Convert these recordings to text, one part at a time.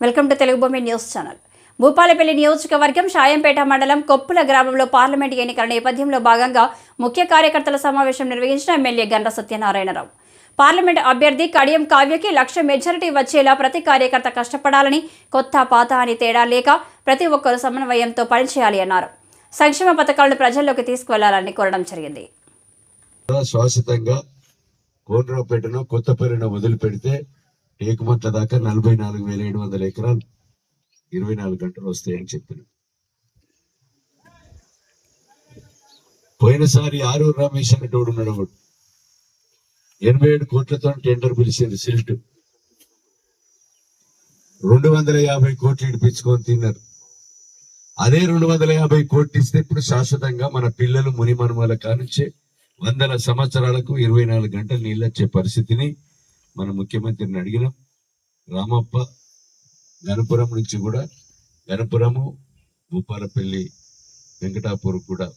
Welcome to Telugu భూమి news channel. Bhupalpally నియోజకవర్గం షాయంపేట మండలం కొప్పుల గ్రామంలో పార్లమెంట్ ఎన్నికల నేపథ్యంలో భాగంగా ముఖ్య కార్యకర్తల సమావేశం నిర్వహించిన ఎమ్మెల్యే గండ్ర సత్యనారాయణరావు. పార్లమెంట్ అభ్యర్థి కడియం కావ్యకి లక్ష మెజారిటీ వచ్చేలా ప్రతి కార్యకర్త కష్టపడాలని కొత్త పాత అని తేడా లేక ప్రతి ఒక్కరూ సమన్వయంతో పనిచేయాలి అన్నారు. సంక్షేమ పథకాలను ప్రజల్లోకి తీసుకువెళ్ళాలని కోరడం జరిగింది. శాశ్వతంగా కోనరావుపేటను వదిలిపెడితే ఏకమంట్ల దాకా నలభై నాలుగు వేల ఏడు వందల ఎకరాలు ఇరవై నాలుగు గంటలు వస్తాయని చెప్పిన పోయినసారి ఆరూర్ రమేష్ అనేటోడు ఉన్నాడు ఒకడు. ఎనభై ఏడు కోట్లతో టెండర్ పిలిచింది సిల్ట్. రెండు వందల యాభై కోట్లు ఇడిపించుకొని తిన్నారు. అదే రెండు వందల యాభై కోట్లు ఇస్తే ఇప్పుడు శాశ్వతంగా మన పిల్లలు ముని మనుమల కానుంచే వందల సంవత్సరాలకు ఇరవై నాలుగు గంటలు నీళ్ళొచ్చే పరిస్థితిని మన ముఖ్యమంత్రిని అడిగినాం. రామప్ప గణపురం నుంచి కూడా గణపురము భూపాలపల్లి వెంకటాపూర్ కూడా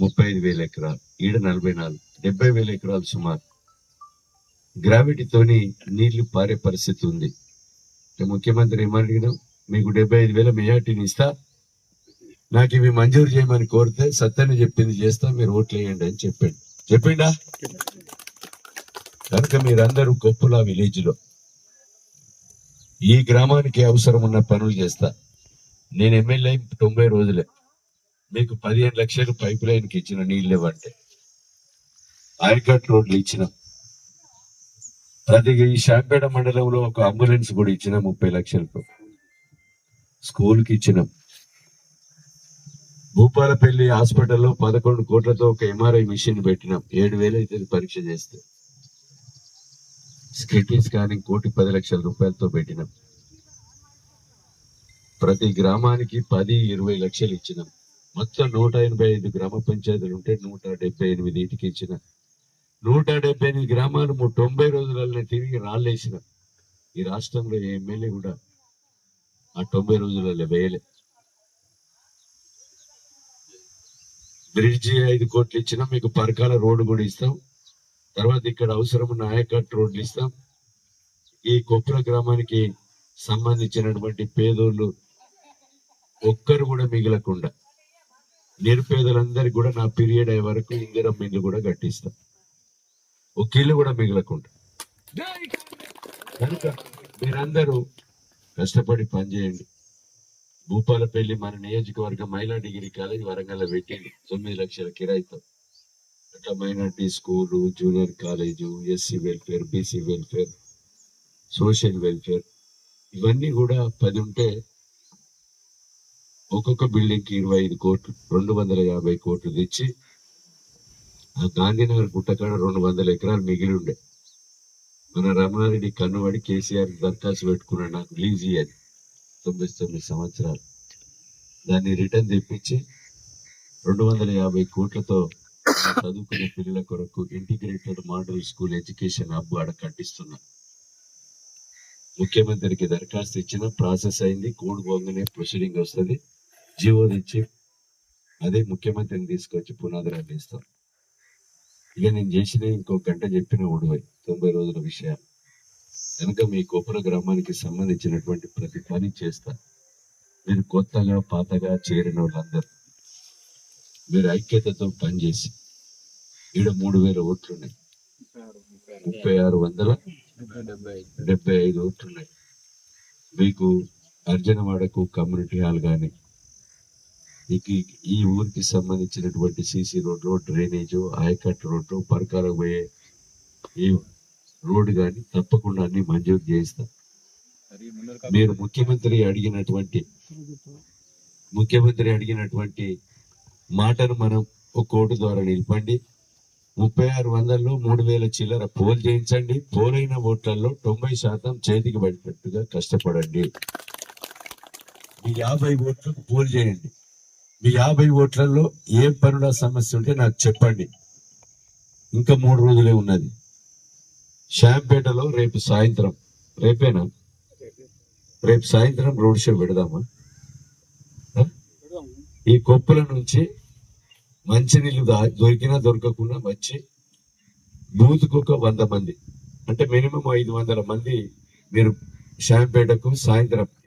ముప్పై ఐదు వేల ఎకరాలు ఈడ నలభై నాలుగు డెబ్బై వేల ఎకరాలు సుమారు. గ్రావిటీతోని నీళ్ళు పారే పరిస్థితి ఉంది. ముఖ్యమంత్రి ఏమడిగినాం మీకు డెబ్బై ఐదు వేల మెజార్టీని ఇస్తా. నాకు ఇవి మంజూరు చేయమని కోరితే సత్యాన్ని చెప్పింది చేస్తా మీరు ఓట్లు వేయండి అని చెప్పాడు. చెప్పిండా? కనుక మీరందరూ గొప్పల విలేజ్లో. ఈ గ్రామానికి అవసరం ఉన్న పనులు చేస్తా. నేను ఎమ్మెల్యే తొంభై రోజులే. మీకు పదిహేను లక్షలు పైప్ లైన్కి ఇచ్చిన నీళ్ళు ఇవ్వంటే ఆయకట్ రోడ్లు ఇచ్చిన. ప్రతి ఈ శాంపేట మండలంలో ఒక అంబులెన్స్ కూడా ఇచ్చిన ముప్పై లక్షలకు. స్కూల్కి ఇచ్చినాం. భూపాలపల్లి హాస్పిటల్లో పదకొండు కోట్లతో ఒక ఎంఆర్ఐ మిషన్ పెట్టినాం. ఏడు వేలు అయితే పరీక్ష చేస్తే. సిటీ స్కానింగ్ కోటి పది లక్షల రూపాయలతో పెట్టినాం ప్రతి గ్రామానికి పది ఇరవై లక్షలు ఇచ్చినాం. మొత్తం నూట ఎనభై ఐదు గ్రామ పంచాయతీలు ఉంటే నూట డెబ్బై ఎనిమిది ఇంటికి ఇచ్చిన. నూట డెబ్బై ఎనిమిది గ్రామాలు తొంభై రోజులలో తిరిగి రాళ్ళేసిన. ఈ రాష్ట్రంలో ఎమ్మెల్యే కూడా ఆ తొంభై రోజులలో వేయలే. బ్రిడ్జి ఐదు కోట్లు ఇచ్చినా మీకు పరకాల రోడ్డు కూడా ఇస్తాం. తర్వాత ఇక్కడ అవసరం ఉన్న ఆయకట్ రోడ్లు ఇస్తాం. ఈ కొప్పుల గ్రామానికి సంబంధించినటువంటి పేదోళ్ళు ఒక్కరు కూడా మిగలకుండా నిరుపేదలందరికీ కూడా నా పీరియడ్ అయ్యే వరకు ఇందిరం ఇల్లు కూడా కట్టిస్తాం. ఒక ఇల్లు కూడా మిగలకుండా. కనుక మీరందరూ కష్టపడి పనిచేయండి. భూపాలపల్లి మన నియోజకవర్గం మహిళా డిగ్రీ కాలేజ్ వరంగల్ పెట్టింది. తొమ్మిది లక్షల కిరాయితో. అట్లా minority school junior college SC welfare BC welfare social welfare ఇవన్నీ కూడా పది ఉంటే ఒక్కొక్క బిల్డింగ్కి ఇరవై ఐదు కోట్లు రెండు వందల యాభై కోట్లు తెచ్చి ఆ గాంధీనగర్ గుట్టకాడ రెండు వందల ఎకరాలు మిగిలి ఉండే. మన రమణారెడ్డి కన్నువాడి కేసీఆర్ దరఖాస్తు పెట్టుకున్నాడు నాకు లీజ్ ఇయ్యని తొంభై తొమ్మిది సంవత్సరాలు. దాన్ని రిటర్న్ తెప్పించి రెండు వందల యాభై కోట్లతో చదువుకునే పిల్లల కొరకు integrated model school education hub ఆడ కట్టిస్తున్నా. ముఖ్యమంత్రికి దరఖాస్తు ఇచ్చిన ప్రాసెస్ అయింది కోడ్ పోగానే ప్రొసీడింగ్ వస్తుంది. జీవో తెచ్చి అదే ముఖ్యమంత్రిని తీసుకొచ్చి పునాదిరాలు ఇస్తాం ఇక నేను చేసిన ఇంకో గంట చెప్పిన ఉడవై తొంభై రోజుల విషయాలు. కనుక మీ కొప్పల గ్రామానికి సంబంధించినటువంటి ప్రతి పని చేస్తా. మీరు కొత్తగా పాతగా చేరిన వాళ్ళందరూ మీరు ఐక్యతతో పనిచేసి ఈడ మూడు వేల ఓట్లు ఉన్నాయి. ముప్పై ఆరు వందల డెబ్బై ఐదు ఓట్లు ఉన్నాయి. మీకు అర్జనవాడకు కమ్యూనిటీ హాల్ కానీ మీకు ఈ- ఈ ఊరికి సంబంధించినటువంటి సీసీ రోడ్లు డ్రైనేజు ఆయకట్ రోడ్లు పరకాలకు పోయే ఈ రోడ్డు కానీ తప్పకుండా అన్ని మంజూరు చేయిస్తాం. మీరు ముఖ్యమంత్రి అడిగినటువంటి ముఖ్యమంత్రి అడిగినటువంటి మాటను మనం ఒక కోటు ద్వారా నిలపండి. ముప్పై ఆరు వందల్లో మూడు వేల చిల్లర పోల్ చేయించండి. పోలైన ఓట్లలో తొంభై శాతం చేతికి పడేటట్టుగా కష్టపడండి. మీ యాభై ఓట్లకు పోల్ చేయండి. మీ యాభై ఓట్లలో ఏ పనుల సమస్య ఉంటే నాకు చెప్పండి. ఇంకా మూడు రోజులే ఉన్నది. శాంపేటలో రేపు సాయంత్రం రేపేనా? రేపు సాయంత్రం రోడ్ షో పెడదామా? ఈ కొప్పుల నుంచి మంచినీళ్ళు దా- దొరికినా దొరకకుండా వచ్చి బూత్కు ఒక వంద మంది. అంటే మినిమం ఐదు వందల మంది మీరు షాంపేటకు సాయంత్రం